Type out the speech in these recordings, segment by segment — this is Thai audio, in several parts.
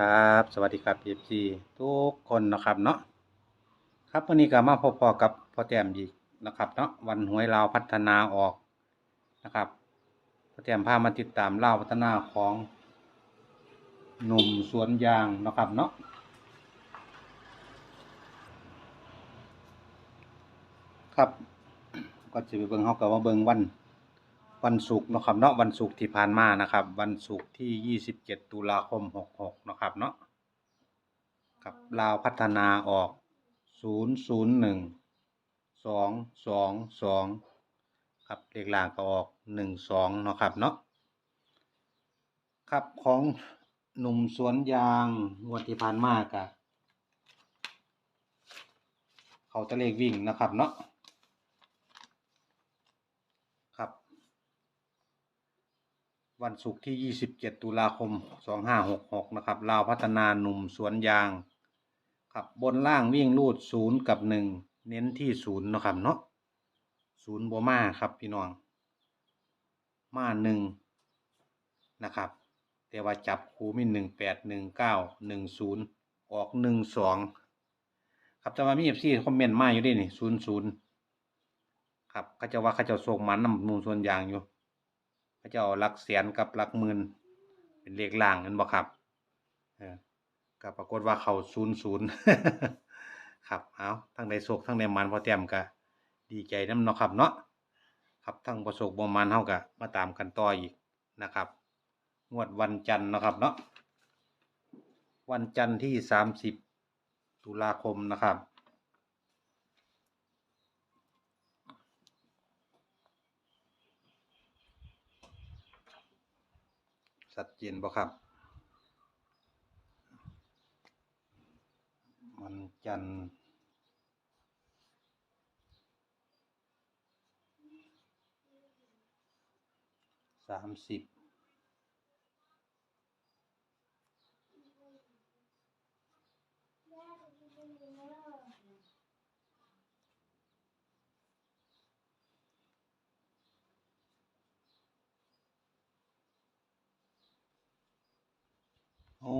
ครับ สวัสดีครับ FC ทุกคนนะครับเนาะครับวันนี้ก็มาพบๆกับพ่อแต้มอีกนะครับเนาะวันหวยลาวพัฒนาออกนะครับพ่อแต้มพามาติดตามเล่าพัฒนาของหนุ่มสวนยางนะครับเนาะครับ ก็จะไปเบิ่งเฮาก็มาเบิ่งวัน วันศุกร์นะครับเนาะวันศุกร์ที่ผ่านมานะครับ วันศุกร์ที่ 27 ตุลาคม 66 นะครับเนาะครับลาวพัฒนาออก 001 222 ครับเลขล่างก็ออก 12 นะครับเนาะครับของหนุ่มสวนยางงวดที่ผ่านมาก็เขาตะเลขวิ่งนะครับเนาะครับ วันศุกร์ที่ 27 ตุลาคม 2566 นะครับลาวพัฒนาหนุ่มสวนยางครับบนล่างวิ่งรูด0กับ1เน้นที่0เนาะครับเนาะ0บ่มาครับพี่น้อง มา1นะครับ แต่ว่าจับคูมี18 19 10ออก12ครับแต่ว่ามี FC คอมเมนต์มาอยู่ด้วยนี่00ครับเขาจะว่าเขาจะส่งมันนำหนุ่มสวนยางอยู่ พระเจ้าหลักแสนกับหลักหมื่นเป็นเลขล่างนั่นบ่ครับเออก็ปรากฏว่าเขาศูนย์ศูนย์ครับเอาทั้งในโศกทั้งในมันพอเตรียมก็ดีใจน้ำเนาะครับเนาะครับทั้งประสบบ่มันเฮาก็มาตามกันต่ออีกนะครับ งวดวันจันทร์นะครับเนาะวันจันทร์ที่สามสิบตุลาคมนะครับ ชัดเจนบ่ครับ มันจันทร์สามสิบ อ้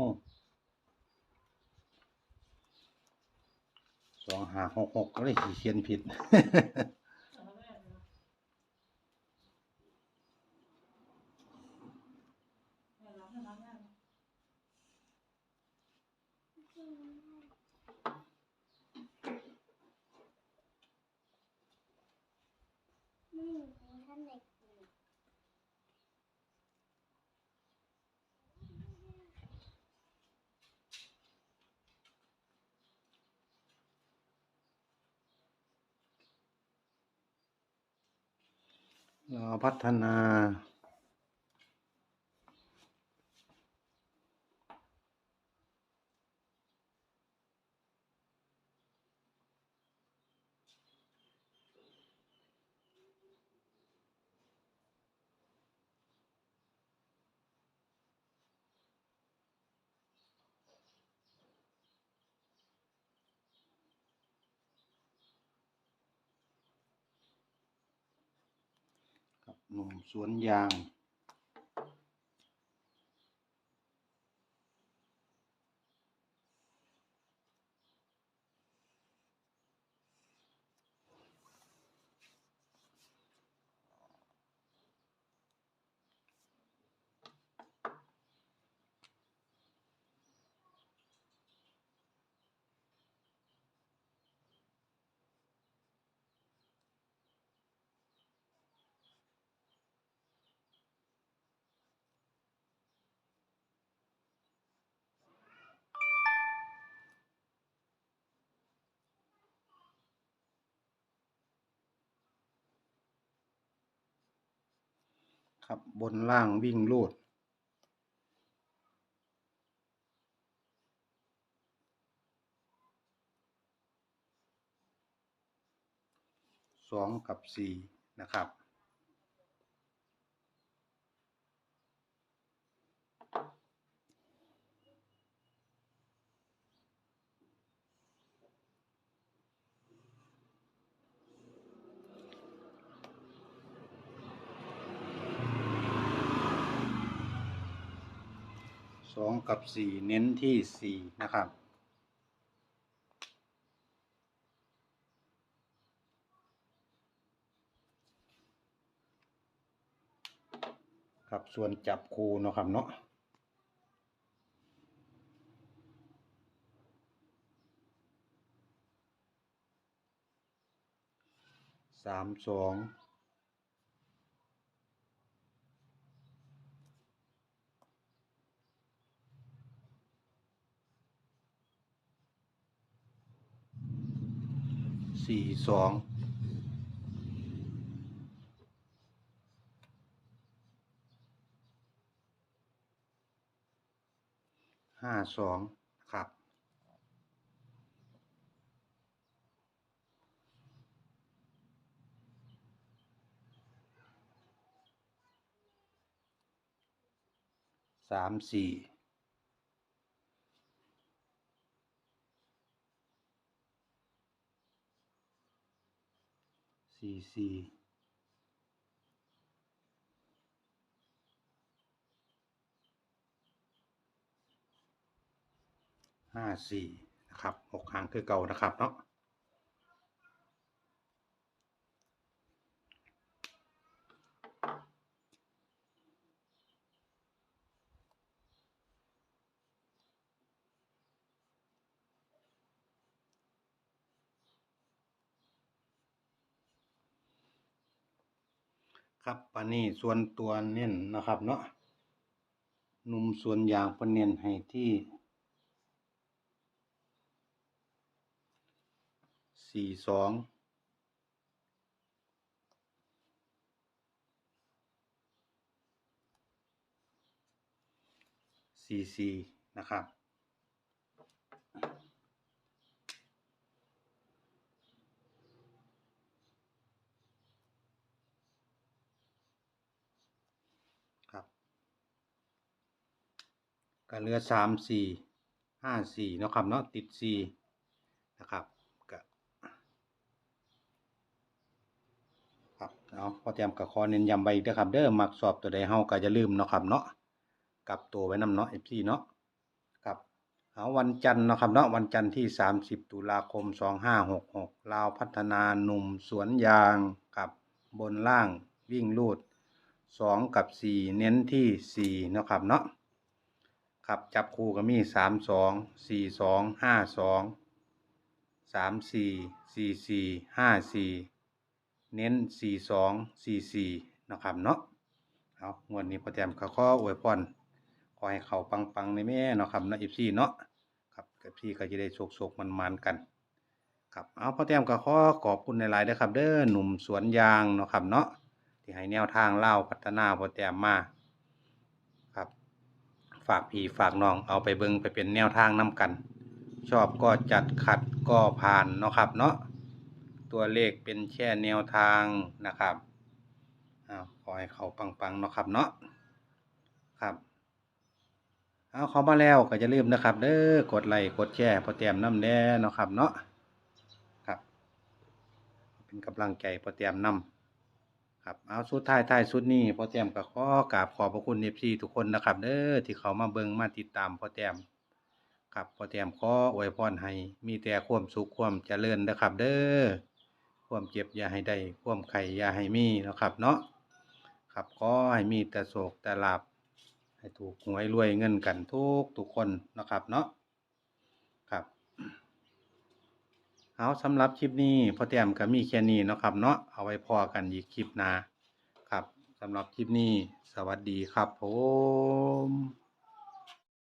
สองหาหกหกก็เลยเขียนผิด อืมท่านเด็ก เรา พัฒนา หนุ่มสวนยาง ครับบนล่างวิ่งลูด สองกับสี่นะครับ สองกับสี่เน้นที่สี่นะครับ ครับส่วนจับคูเนาะครับเนาะสามสอง สี่สองห้าสองครับสามสี่ สี่สี่ห้าสี่นะครับหกหางคือเก่านะครับเนาะ ครับปานนี้ส่วนตัวเน้นนะครับเนาะนุ่มส่วนยางเพิ่นเน้นให้ที่สี่สองสี่สี่นะครับ ก็เหลือสามสี่ห้าสี่เนาะครับเนาะติดสี่นะครับก็ครับเอาะพอเตรียมกับคอเน้นย้ำไว้อีกเด้อครับเด้อมักสอบตัวใดเฮาก็จะลืมเนาะครับเนาะกลับตัวไว้นำเนาะ FC เนาะครับเอาวันจันทร์เนาะครับเนาะวันจันทร์ที่ 30 ตุลาคม 2566ลาวพัฒนาหนุ่มสวนยางกับบนล่างวิ่งลูดสองกับสี่เน้นที่สี่เนาะครับเนาะ ครับจับคู่ก็มีสามสองสี่สองห้าสองสามสี่สี่สี่ห้าสี่เน้นสี่สองสี่สี่นะครับเนาะเอางวดนี้พอแต้มขอขออวยพรขอให้เขาปังๆในแม่เนาะครับเนาะอีพี่เนาะครับกับพี่ก็จะได้โศกๆมันๆกันครับเอาพอแต้มก็ขอขอบคุณในหลายๆด้อครับ เด้อหนุ่มสวนยางเนาะครับเนาะที่ให้แนวทางเล่าพัฒนาพอแต้มมา ฝากพี่ฝากน้องเอาไปเบิงไปเป็นแนวทางนํกัน ชอบก็จัดขัดก็ผ่านเนาะครับ เนาะตัวเลขเป็นแค่แนวทางนะครับอ้าวขอให้เขาปังๆเนาะครับเนาะครับเอาเขามาแล้วก็จะลืมนะครับ เด้อกดไลค์กดแชร์พอแต้มน้ำแน่เนาะครับเนาะครับ เป็นกำลังใจพอแต้มน้ำ ครับเอาสุดท้ายท้ายสุดนี้พ่อแต้มก็ขอกราบขอบพระคุณเอฟซีทุกคนนะครับเด้อที่เขามาเบิ่งมาติดตามพ่อแต้มครับพ่อแต้มขออวยพรให้มีแต่ความสุขความเจริญนะครับ เด้อความเจ็บอย่าให้ได้ความไข่อย่าให้มีนะครับเนาะครับขอให้มีแต่โศกแต่ลาบให้ถูกหวยรวยเงินกันทุกทุกคนนะครับเนาะครับ เอาสำหรับคลิปนี้พ่อแต้มก็มีแค่นี้เนาะครับเนาะเอาไว้พอกันอีกคลิปหน้าครับสำหรับคลิปนี้ สวัสดีครับผม